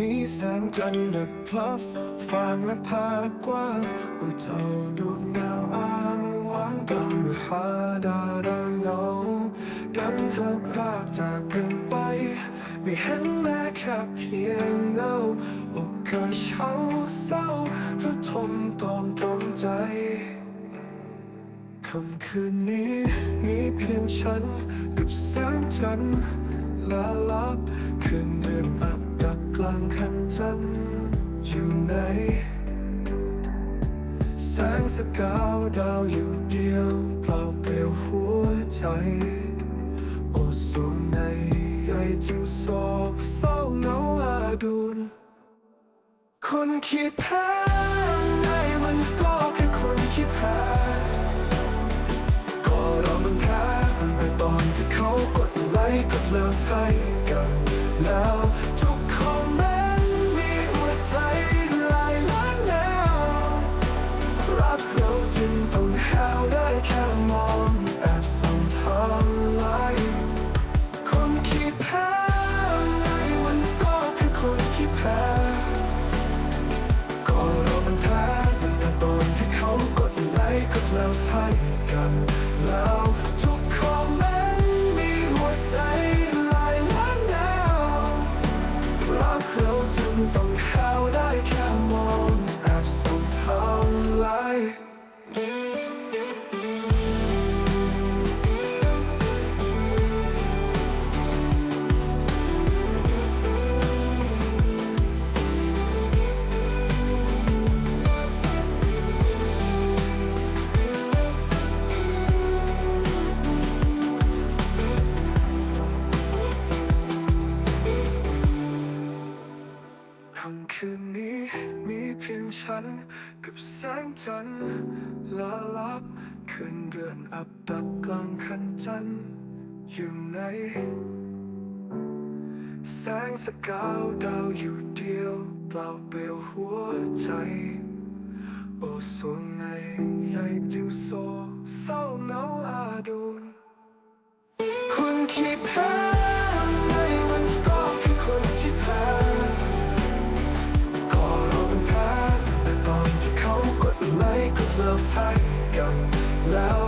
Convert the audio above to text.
นี้แสงจันทร์ดับพลับฟางและภากว้างอุเจ้าดูแนวอ้างว้างกำหาดาดังเงากันเธอพรากจากกันไป ไม่เห็นแม้แค่เพียงเงาอกกิดเช้าเศร้าระทมตอมตรมใจค่ำคืนนี้มีเพียงฉันกับแสงจันทร์และลับคืนเดือนอับ ลางคันจันอยู่ไหนแสงสกาวดาวอยู่เดียวเปล่าเปลี่ยวหัวใจ โอสูงในใหญ่จึงโศกเศร้าเหงาอาดูนคนขี้แพ้ไงมันก็แค่คนขี้แพ้ก็เรามันแพ้ตั้งแต่ตอนที่เขากดไลค์กดเลิฟให้กันแล้วทุก ใจลายล้านแล้วรักเราจึงต้องแห้วได้แค่มองแอบส่องทางไลคนขี้แพ้ไงมันก็แค่คนขี้แพ้ก็เรามันแพ้ตั้งแต่ตอนที่เขากดไลค์กดเลิฟให้กันแล้วทุกคอมเมนต์มีหัวใจ ค่ำคืนนี้มีเพียงฉันกับแสงจันทร์ละลับคืนเดือนอับดับกลางคันจันทร์อยู่ไหนแสงสกาวดาวอยู่เดียวเปล่าเปลวหัวใจโอ้ส่วนในใหญ่จึงโศกเศร้าเหงาอาดูนคนขี้แพ้ ให้กันแล้ว